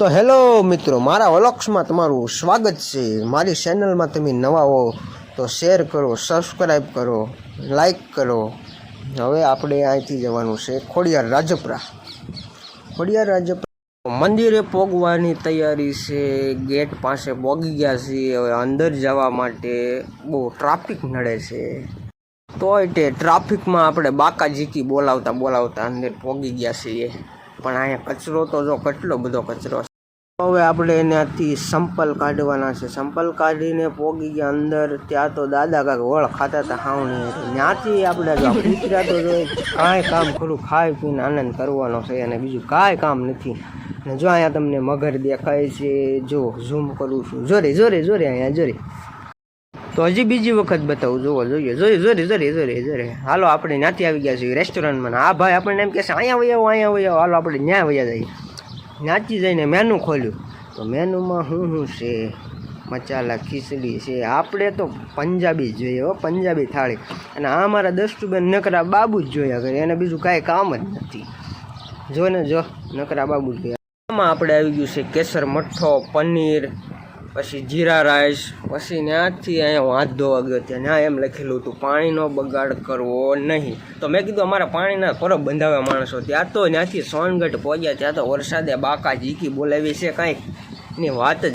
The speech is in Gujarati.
તો હેલો મિત્રો, મારા વલોક્સમાં તમારું સ્વાગત છે. મારી ચેનલમાં તમે નવા હો તો શેર કરો સબસ્ક્રાઈબ કરો લાઈક કરો. હવે આપણે અહીંથી જવાનું છે ખોડિયાર રાજપરા. ખોડિયાર રાજપરા મંદિરે પોગવાની તૈયારી છે. ગેટ પાસે પોગી ગયા છીએ. હવે અંદર જવા માટે બહુ ટ્રાફિક નડે છે. તે ટ્રાફિકમાં આપણે બાકા જીકી બોલાવતા બોલાવતા અંદર પોગી ગયા છીએ. પણ અહીંયા કચરો તો જો કેટલો બધો કચરો હવે આપણે એનાથી સંપલ કાઢવાના છે. સંપલ કાઢીને પોગી ગયા અંદર, ત્યાં તો દાદા કાંઈક વળ ખાતા હતા, હાવણી ત્યાંથી આપણે જો તો કાંઈ કામ ખરું, ખાઈ પીને આનંદ કરવાનો છે અને બીજું કાંઈ કામ નથી. ને જો અહીંયા તમને મગર દેખાય છે, જો ઝૂમ કરું છું. જોરે જોરે જોરે અહીંયા જોરે તો હજી બીજી વખત બતાવું જોવો જોઈએ. જોઈએ જોરે જોરે જોરે જોરે હાલો, આપણે ત્યાંથી આવી ગયા છીએ રેસ્ટોરન્ટમાં આ ભાઈ, આપણને એમ કહેશે અહીંયા વૈયા અહીંયા વૈયા હાલો, આપણે ત્યાં વૈયા જઈએ. ત્યાંથી જઈને મેનુ ખોલ્યું. તો મેનુમાં શું શું છે? મચાલા ખીચડી છે. આપણે તો પંજાબી જોઈએ હો, પંજાબી થાળી. અને આ મારા દસ્તુબેન નકરા બાબુ જ જોયા કરે. એને બીજું કાંઈ કામ જ નથી. જો ને જો, નકરા બાબુ જોયા આમાં આપણે આવી ગયું છે કેસર, મઠ્ઠો, પનીર પછી જીરા રાઈસ, પછી ત્યાંથી અહીંયા હું હાથ ત્યાં ત્યાં એમ લખેલું હતું, પાણીનો બગાડ કરવો નહીં. તો મેં કીધું, અમારા પાણીના પરબ બંધાવ્યા માણસો, ત્યાં તો ત્યાંથી સોનગઢ પહોંચ્યા, ત્યાં તો વરસાદે બાકા જીકી બોલાવી છે કાંઈકની વાત જ